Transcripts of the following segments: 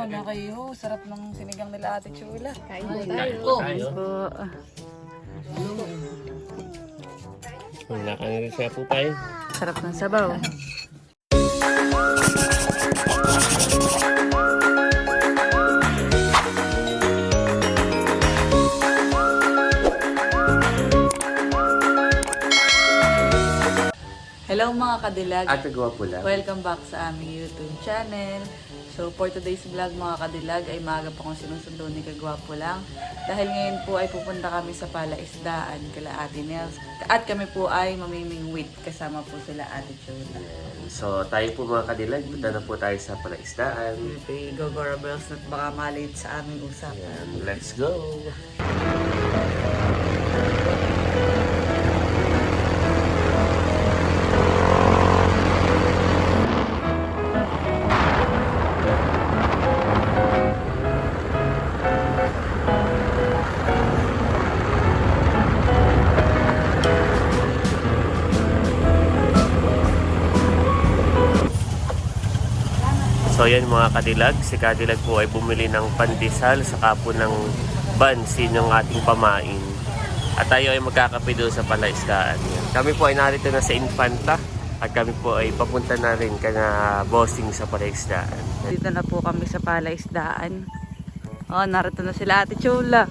Oh, nakayo. Sarap ng sinigang nila ate Chula. Kain po Kain tayo. po tayo. Po. Nakain siya po tayo. Sarap ng sabaw. Hello mga kadilag. At nagawa po lang. Welcome back sa aming YouTube channel. So for today's vlog mga kadilag ay maaga pa kong sinusundo ni Kagwapo lang. Dahil ngayon po ay pupunta kami sa palaisdaan kala Ate Nels. At kami po ay mamimingwit kasama po sila Ate Chula. So tayo po mga kadilag, punta na po tayo sa palaisdaan. Okay, go Gora Bells at baka malate sa aming usapan. Ayan, let's go! So yan mga kadilag, si kadilag po ay bumili ng pandesal sa kapo ng bansin ng ating pamain. At tayo ay magkakape doon sa palaisdaan. Yan. Kami po ay narito na sa Infanta at kami po ay papunta na rin ka na bossing sa palaisdaan. Dito na po kami sa palaisdaan. Oh, narito na sila Ate Chula.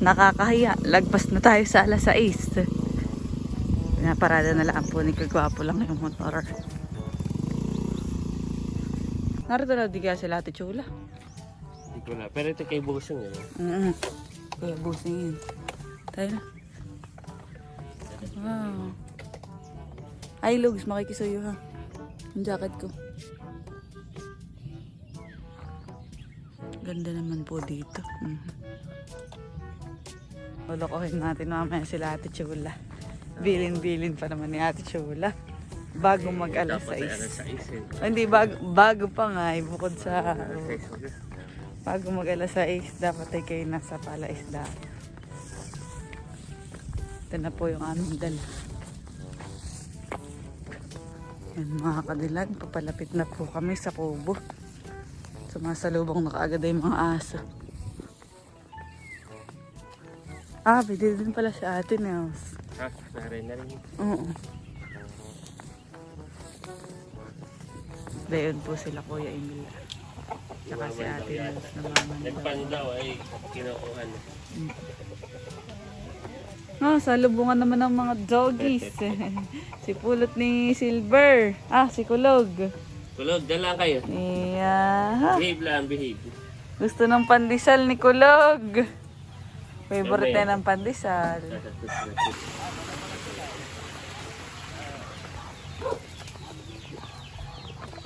Nakakahiya. Lagpas na tayo sa alas 6. Pinaparada na lang po ni Kagwapo lang yung motor. Narito na di kaya sila Ate Chula. Hindi ko na. Pero ito kay Bosong yun. Mm Kuya, busing yun. Tayo na. Wow. Ay, Lugs, makikisuyo ha. Yung jacket ko. Ganda naman po dito. Mhm. Lolokohin natin mamaya sila Ate Chula. Bilin-bilin pa naman ni Ate Chula. Bago mag alas Dapat ay alas 6. 6 eh. Hindi, bago, bago pa nga eh, bukod sa... Alas 6. Bago mag alas 6, dapat ay kayo nasa palaisda. Ito na po yung aming dala. Yan mga kadilag, papalapit na po kami sa kubo. Sumasalubong na kaagad ay mga aso. Ah, pwede din pala si ate Nels. Ha? Narin na rin. Oo. Dayon po sila Kuya Emil. Tsaka si ate Nels na. Nagpan daw ay kinukuhan. Ah, salubungan naman ng mga doggies. si pulot ni Silver. Ah, si Kulog. Kulog, dyan lang kayo. Yeah. Behave lang, behave. Gusto ng pandesal ni Kulog. Favorite niya ng pandesal.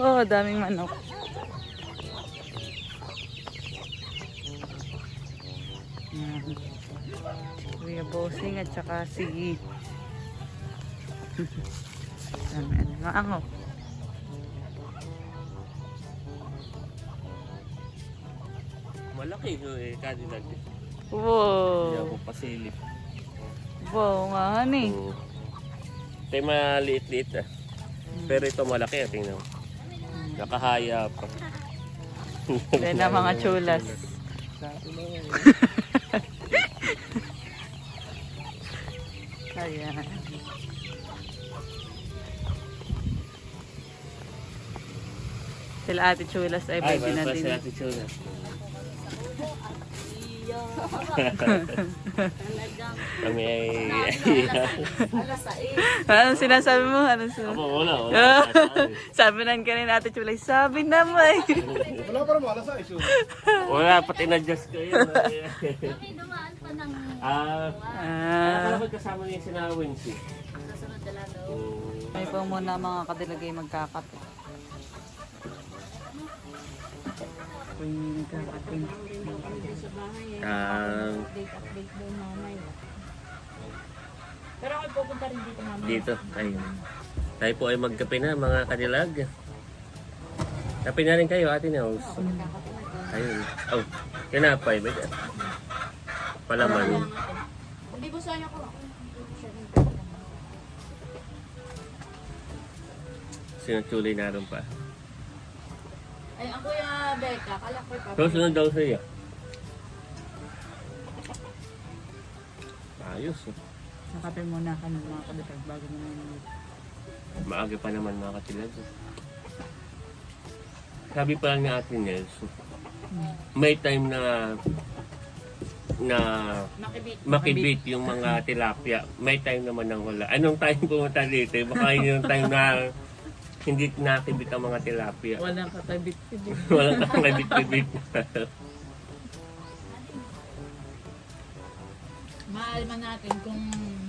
Oh, daming manok. Yan. Kuya Bossing at saka si Dami ano maango. Malaki no eh, kadilag. Hindi Wow. ako pasilip. Wow nga honey. Oo. Ito yung maliit-liit ah. Pero ito malaki ah, tingnan mo. Nakahaya pa. Yan na mga chulas. Ayan. Sila ate chulas ay Ay, baby na din. si Ate Chula. Kami ay... Anong sinasabi mo? Anong sinasabi Ako, wala, wala. sabi ng kanina ate chulay, sabi naman. Wala pa naman, alas 6 yun. Wala, pati na-adjust ko yun. Ah, ah, ah, kasama niya si Nawin si. may po muna mga kadilagay magkakape. Uy, nagkakape. Ah, Pero ako pupunta rin dito mamaya. dito, ayun. Tayo po ay magkape na, mga kadilag. Kape na rin kayo, ate Nels. Ayun. Oh, kinapay. May palaman. Hindi po sa'yo ko. Sinutuloy na rin pa. Ay, ang kuya Becca, kala ko pa. Susunod daw sa'yo. Ayos eh. Nakape muna kami mga kadilag bago mo na Maaga pa naman mga katilag. Sabi pa lang ni Ate Nels, may time na na Makibit. makibit yung mga tilapia. May time naman ng wala. Anong time pumunta dito? Baka yun yung time na hindi nakibit ang mga tilapia. Walang katabit-tibit. Walang kakabit-kibit. Maalaman natin kung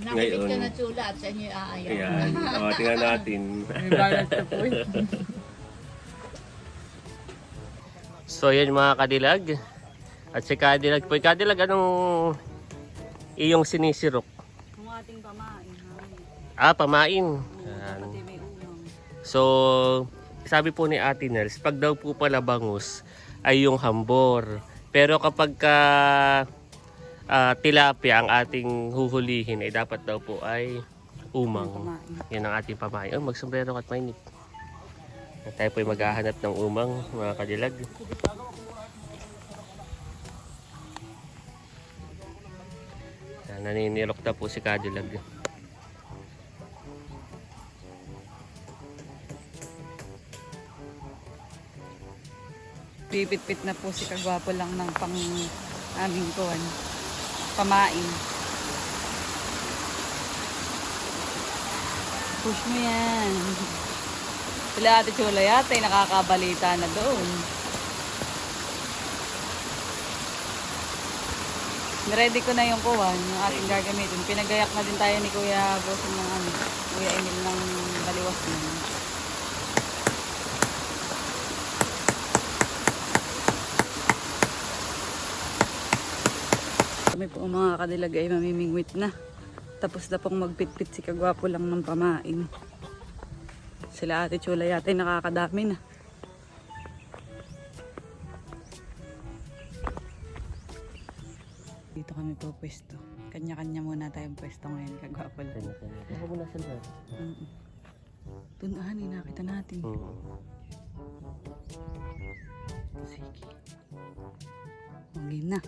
nakibit Ngayon. ka na tsula at sa inyo aayaw. Ayan. O, tingnan natin. May balance na po yun. So yan mga kadilag. At si kadilag po. Kadilag, anong iyong sinisirok? Kung ating pamain, ha? Ah, pamain. Yan. So, sabi po ni Ate Nels, pag daw po pala bangus ay yung hambor. Pero kapag ka ah, tilapia ang ating huhulihin ay dapat daw po ay umang. Yan ang ating pamain. Oh, magsombrero at mainit. Tayo po ay maghahanap ng umang, mga kadilag. Yan, naninirok na po si kadilag. Pipit-pit na po si Kagwapo lang ng pang aming kuwan. Pamain. Push mo yan. Sila ate Chula yata nakakabalita na doon. Ready ko na yung kuwan, yung ating gagamitin. Pinagayak na din tayo ni Kuya Bosin ng ano, Kuya Emil ng Baliwas na. Kami po mga kadilag ay mamimingwit na. Tapos na pong magpitpit si Kagwapo lang ng pamain. Sila ate Chula yata ay nakakadami na. Dito kami po pwesto. Kanya-kanya muna tayong pwesto ngayon, Kagwapo lang. Ako muna sa lahat. Mm-mm. Doon ah, nakita natin. Hmm. Sige. Okay na.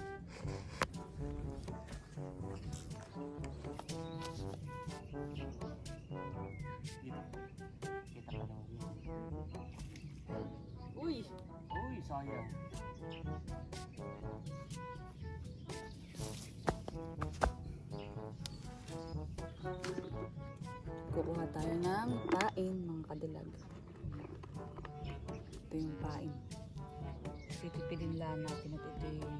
Uy! Uy, sayang. Kukuha tayo ng pain, mga kadilag. Ito yung pain. Titipidin lang natin at ito yung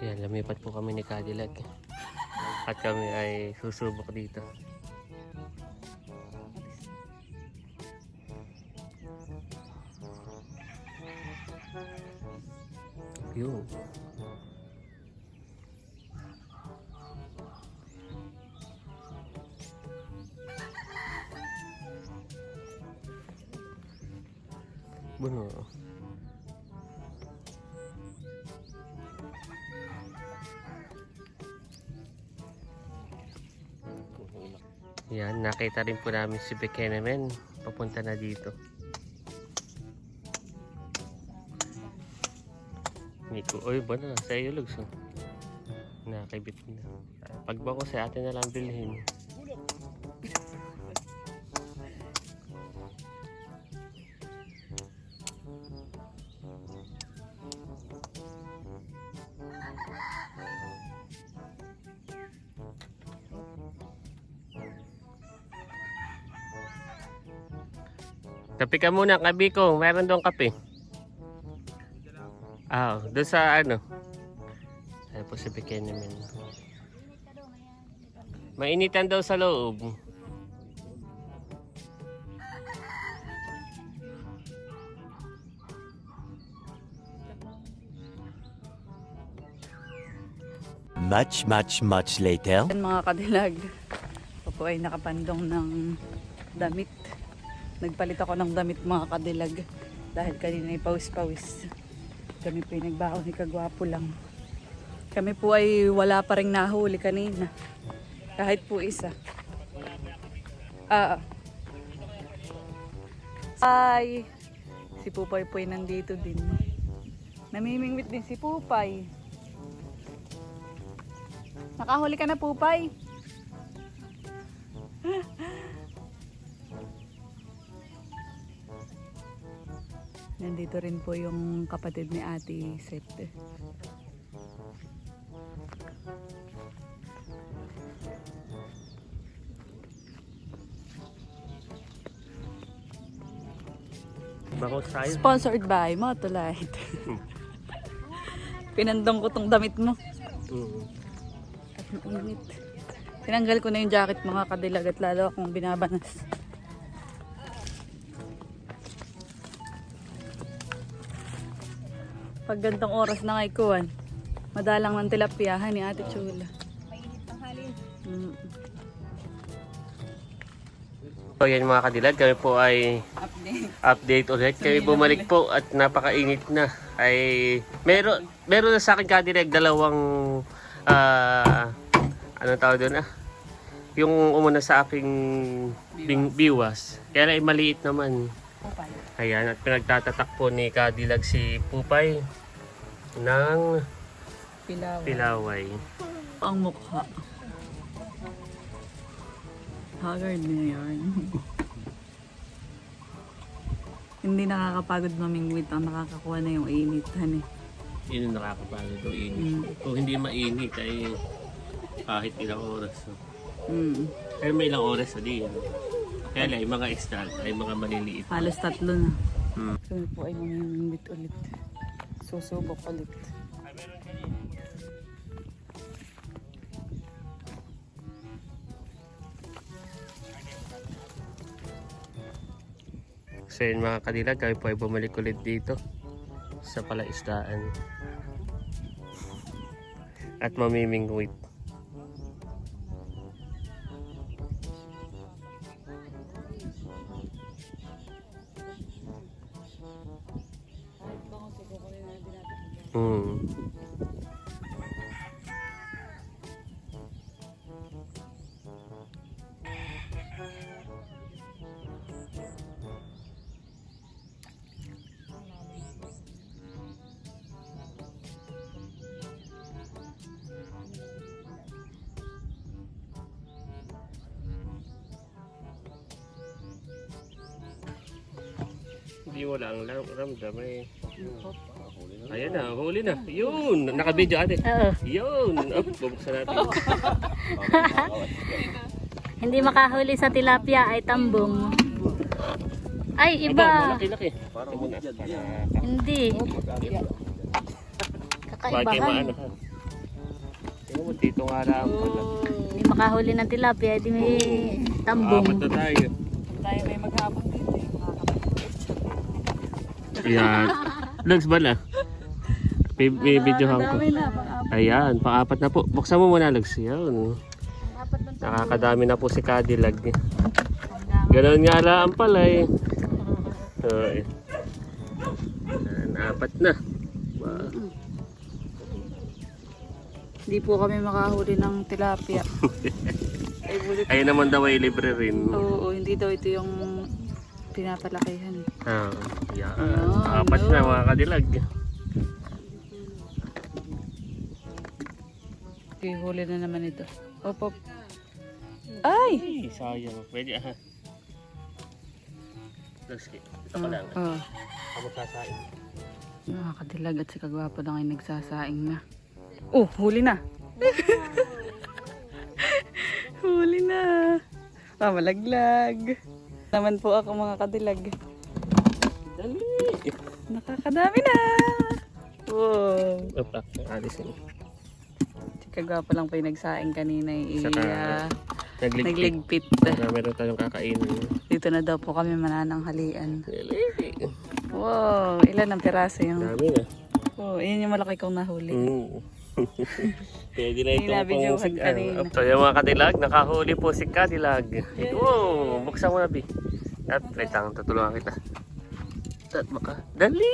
Yan, lumipat po kami ni Cadillac. At kami ay susubok dito. Yun. Bueno. Yan, nakita rin po namin si Bekenemen. Papunta na dito. Nico, oy ba na? Sa iyo lugs. Nakakibit na. Pagba ko sa atin na lang bilhin. Kape ka muna, kabiko. Meron doon kape. Ah, doon sa ano. Ay po si Bekenemen. Mainitan daw sa loob. Much, much, much later. Mga kadilag. Ako ay nakapandong ng damit. Nagpalit ako ng damit mga kadilag. Dahil kanina ay pawis-pawis. Kami po ay nagbaon ni Kagwapo lang. Kami po ay wala pa rin nahuli kanina. Kahit po isa. Ah. Ay. Si Pupay po ay nandito din. Namimingwit din si Pupay. Nakahuli ka na, Pupay. Nandito rin po yung kapatid ni Ate Seth. Bakot tayo. Sponsored by Motolite. Pinandong ko tong damit mo. Mm. At mainit. Tinanggal ko na yung jacket mga kadilag at lalo akong binabanas. Pag gantong oras na ngay kuwan, madalang ng tilapiyahan ni Ate Chula. Mm. So yan mga kadilag, kami po ay Update. update ulit. Kami bumalik po at napakainit na. Ay meron meron na sa akin kadilag dalawang ah ano tawag doon ah. Yung umuna sa aking bing, biwas. Kaya ay maliit naman. Pupay. Ayan, at pinagtatatak po ni Kadilag si Pupay ng Pilaw. Pilaway. Ang mukha. Haggard na yan. Hindi nakakapagod mamingwit ang nakakakuha na yung init. Hani. Yun yung nakakapagod o init. Mm. Kung hindi mainit ay kahit ilang oras. no? Mm. Pero may ilang oras na din. Kaya lang, yung mga isda ay mga maliliit. Halos tatlo na. Mm. So po ay mamingwit ulit. Susubok ulit. So yun mga kadilag, kami po ay bumalik ulit dito sa palaisdaan. At mamimingwit. Hindi mo lang ram ramdam eh. Ayan na, huli na. Yun, naka-video ate. Oo. Yun, up, bubuksan natin. Hindi makahuli sa tilapia ay tambong. Ay, iba. Para Hindi. Tingnan mo, dito nga lang pala. Hindi makahuli ng tilapia, di may Apat tambong. na tayo. Tayo may maghapon dito. eh, mga kapatid. Ayan. Lugs bala. May, may videohan ko. Ayan, pang-apat na po. Buksan mo muna, Lugs. Yan. Nakakadami na po si Cadillac. Ganoon nga lang pala eh. Eh. Ayan, apat na. Wow. Hindi po kami makahuli ng tilapia. ay bulit. Ayun naman daw ay libre rin. Oo, hindi daw ito yung pinapalakihan. Ah, yan. Oh, Apat na mga kadilag. Okay, huli na naman ito. Op, op. Ay! Ay, sayang. Pwede ah. Lugs, ito pa lang. Oh, Ako sasain. mga kadilag at si Kagwapo lang ay nagsasaing na. Oh, huli na! huli na! Ah, malaglag. Naman po ako mga kadilag. Nakakadami na! Wow! Opa, alisin. Si Kagwapo lang po yung nagsaing kanina. Eh, Saka, ah, Nagligpit. nagligpit. Na meron tayong kakainin. Dito na daw po kami manananghalian. Wow, ilan ang piraso yung... Dami na. Oh, yun yung malaki kong nahuli. Mm. Pwede na itong Hinabidyohan pang sig- kanina. ano. So yung mga kadilag, nakahuli po si Kadilag. Wow, buksan mo na bi. At wait lang, tutulungan kita. At baka, dali!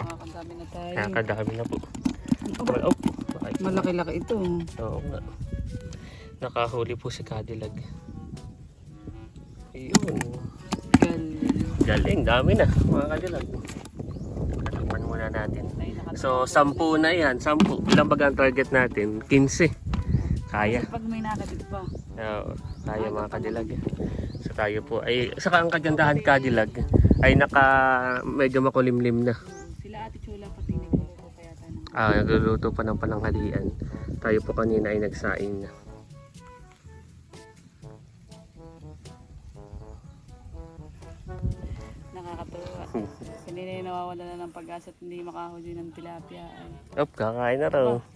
Makakadami na tayo. Nakakadami na po. Well, oh? Malaki-laki ito. Oo nga. Nakahuli po si Cadillac. Ayun. Galing. Galing, dami na mga Cadillac. Katakpan muna natin. So, sampu na yan. Sampu. Ilang baga ang target natin? 15. Kaya. Pag may nakatid pa. Oo, kaya mga Cadillac. So tayo po ay saka ang kagandahan Cadillac ay naka medyo makulimlim na. Sila ate Chula pati nagluluto kaya tayo. Ah, nagluluto pa ng pananghalian. Tayo po kanina ay nagsaing na. Nakakatuwa. Kanina yung nawawala na ng pag-asa at hindi makahuli ng tilapia. Ay, Op, kakain na raw. nakakain.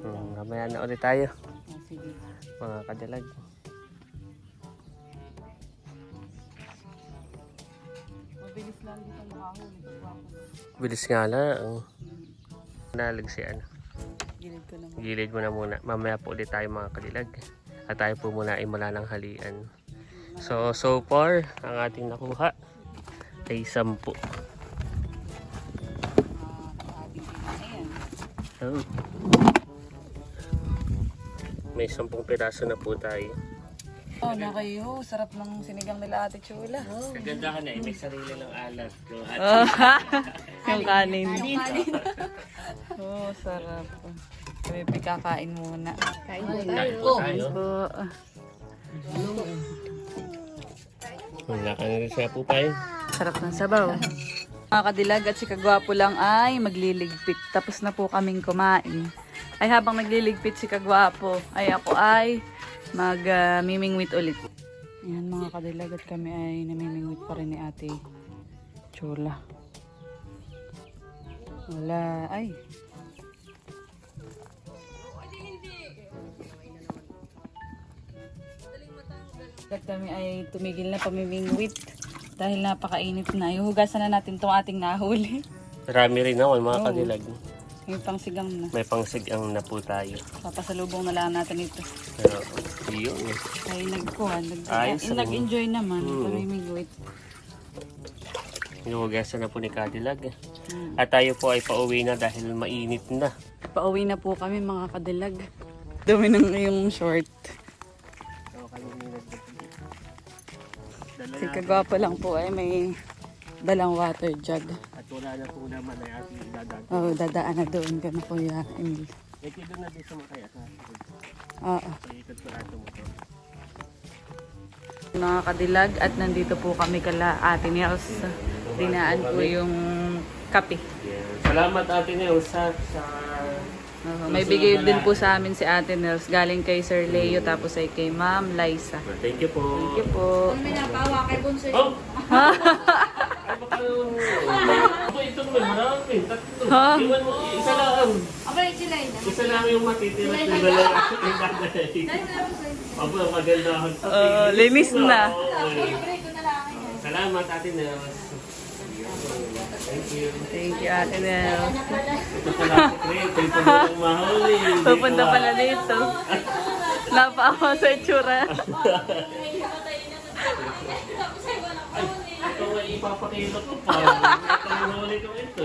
Hmm, mamaya na ulit tayo, Oh, sige. Mga kadilag. Mabilis lang dito makahuli. Bilis nga lang. Nalag si ano. Gilid ko naman. Gilid mo na muna. Mamaya po ulit tayo mga kadilag. At tayo po muna ay malalang halian. So, so far, ang ating nakuha ay sampu. Oh. May sampung piraso na po tayo. Oh, na kayo. Sarap ng sinigang nila ate Chula. Kagandahan na eh, may sarili ng alat. Yung yung kanin. oh, sarap. Kami pikakain muna. Kain po Kain tayo. po tayo. Po. Wala ka na rin siya po tayo. Sarap ng sabaw. Mga kadilag at si Kagwapo lang ay magliligpit. Tapos na po kaming kumain. Ay habang nagliligpit si Kagwapo, ay ako ay mag-mimingwit ulit. Yan mga kadilag at kami ay namimingwit pa rin ni ate Chula. Wala. Ay. At kami ay tumigil na pamimingwit dahil napakainit na. Ihugasan na natin tong ating nahuli. Marami rin naman mga Oo. kadilag. Yung pangsigang na. May pangsigang na po tayo. Papasalubong na lang natin ito. Pero, yun eh. Ay, nagkuhan. Nag, Ayos, eh, nag-enjoy naman. Mm. Pamimingwit. Inuhugasan na po ni Cadillac. Mm. At tayo po ay pauwi na dahil mainit na. Pauwi na po kami mga kadilag. Dumi ng yung short. Si Kagwapo lang po ay may dalang water jug. Wala na po naman ay ating dadaan. Oh, dadaan na doon ka na Kuya Emil. Eh, kito na din sumakay at Oo. Paikot ko mo to. Mga kadilag at nandito po kami kala Ate Nels. Dinaan ko yung kape. Yes. Salamat Ate Nels sa, sa Oo, may bigay din po sa amin si Ate Nels galing kay Sir Leo tapos ay kay Ma'am Liza. Thank you po. Thank you po. May napawa kay Bunso. Oh! Ay, baka Ako, ito naman, marami. Tatlo. Ha? Iwan mo, isa lang. Abay, sila yun. Isa lang yung matitira at yung dalawa. Aba, maganda. Oo, linis na. Salamat, Ate Nels. Thank you. Thank you Ate Nels. Ito pala si Chris. Ito pala ang mahuli. Pupunta pala dito. Napaawa sa itsura. Ipapakita ko pa. Mahuli ko ito.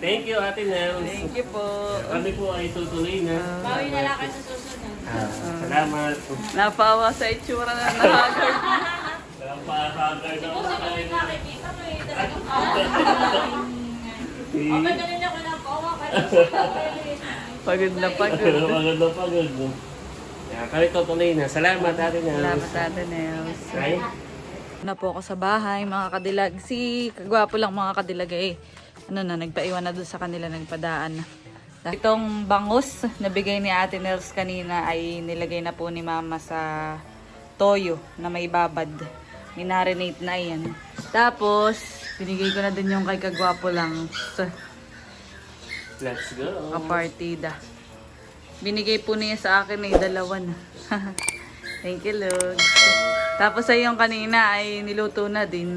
Thank you, Ate Nels. Thank you po. Kami po ay tutuloy na. Bawi na lang kayo susunod. Ah, salamat. Napaawa sa itsura na nakagard. Walang pakakagay na ako sa kanila. Nakikita mo eh. Abay, ganun ako napawa kay Bunso. Pagod na pagod. Maganda pagod. Kaya kami tutuloy na. Salamat, Ate Nels. Salamat Ate Nels. Ay, na po ako sa bahay, mga kadilag. Si kagwapo lang mga kadilag eh. Ano na, nagpaiwan na doon sa kanila, nagpadaan na. Itong bangus na bigay ni Ate Nels kanina ay nilagay na po ni Mama sa toyo na may babad. Minarinate na yan. Tapos, Binigay ko na din yung kay Kagwapo lang sa Let's go. kapartida. Binigay po niya sa akin ay dalawa na. Thank you, Lord. Tapos ay yung kanina ay niluto na din.